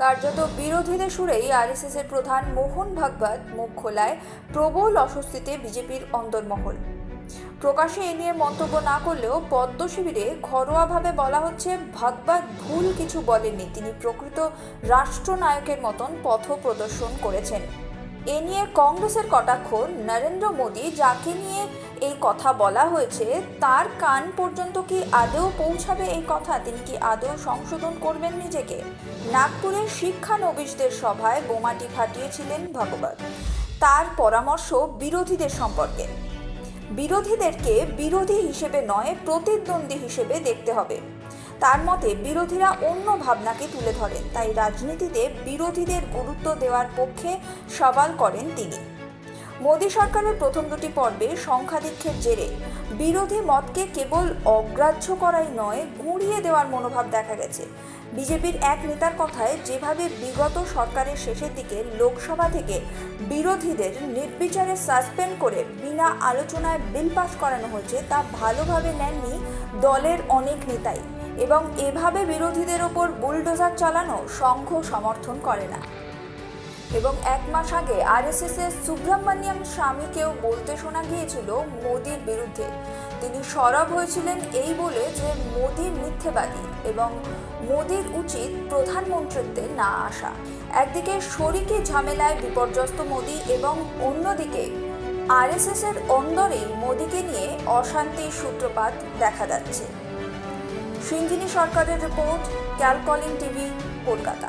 কার্যত বিরোধীদের সুরেই আরএসএস এর প্রধান মোহন ভাগবত মুখ খোলায় প্রবল অস্বস্তিতে বিজেপির অন্দরমহল। প্রকাশ্যে এ নিয়ে মন্তব্য না করলেও পদ্ম শিবিরে ঘরোয়াভাবে বলা হচ্ছে, ভাগবত ভুল কিছু বলেননি। তিনি প্রকৃত রাষ্ট্রনায়কের মতন পথ প্রদর্শন করেছেন। এ নিয়ে কংগ্রেসের কটাক্ষ নরেন্দ্র মোদী, যাকে নিয়ে এই কথা বলা হয়েছে, তার কান পর্যন্ত কি আদৌ পৌঁছাবে এই কথা? তিনি কি আদৌ সংশোধন করবেন নিজেকে? নাগপুরের শিক্ষানবিশদের সভায় বোমাটি ফাটিয়েছিলেন ভগবত। তার পরামর্শ বিরোধীদের সম্পর্কে। বিরোধীদেরকে বিরোধী হিসেবে নয়, প্রতিদ্বন্দ্বী হিসেবে দেখতে হবে। তার মতে, বিরোধীরা অন্য ভাবনাকে তুলে ধরেন, তাই রাজনীতিতে বিরোধীদের গুরুত্ব দেওয়ার পক্ষে সওয়াল করেন তিনি। মোদী সরকারের প্রথম দুটি পর্বে সংখ্যাধিক্ষের জেরে বিরোধী মতকে কেবল অগ্রাহ্য করাই নয়, গুঁড়িয়ে দেওয়ার মনোভাব দেখা গেছে। বিজেপির এক নেতার কথায় যেভাবে বিগত সরকারের শেষের দিকে লোকসভা থেকে বিরোধীদের নির্বিচারে সাসপেন্ড করে বিনা আলোচনায় বিল পাস করানো হয়েছে, তা ভালোভাবে নেননি দলের অনেক নেতাই এবং এভাবে বিরোধীদের ওপর বুলডোজার চালানো সংঘ সমর্থন করে না। এবং এক মাস আগে আরএসএস এর সুব্রহ্মণ্যম স্বামীকেও বলতে শোনা গিয়েছিল মোদির বিরুদ্ধে। তিনি সরব হয়েছিলেন এই বলে যে মোদি মিথ্যেবাদী এবং মোদির উচিত প্রধানমন্ত্রীত্বে না আসা। একদিকে শরিকি ঝামেলায় বিপর্যস্ত মোদি এবং অন্যদিকে আরএসএস এর অন্দরেই মোদিকে নিয়ে অশান্তির সূত্রপাত দেখা যাচ্ছে। সিঞ্জিনী সরকারের রিপোর্ট, ক্যালকলিং টিভি, কলকাতা।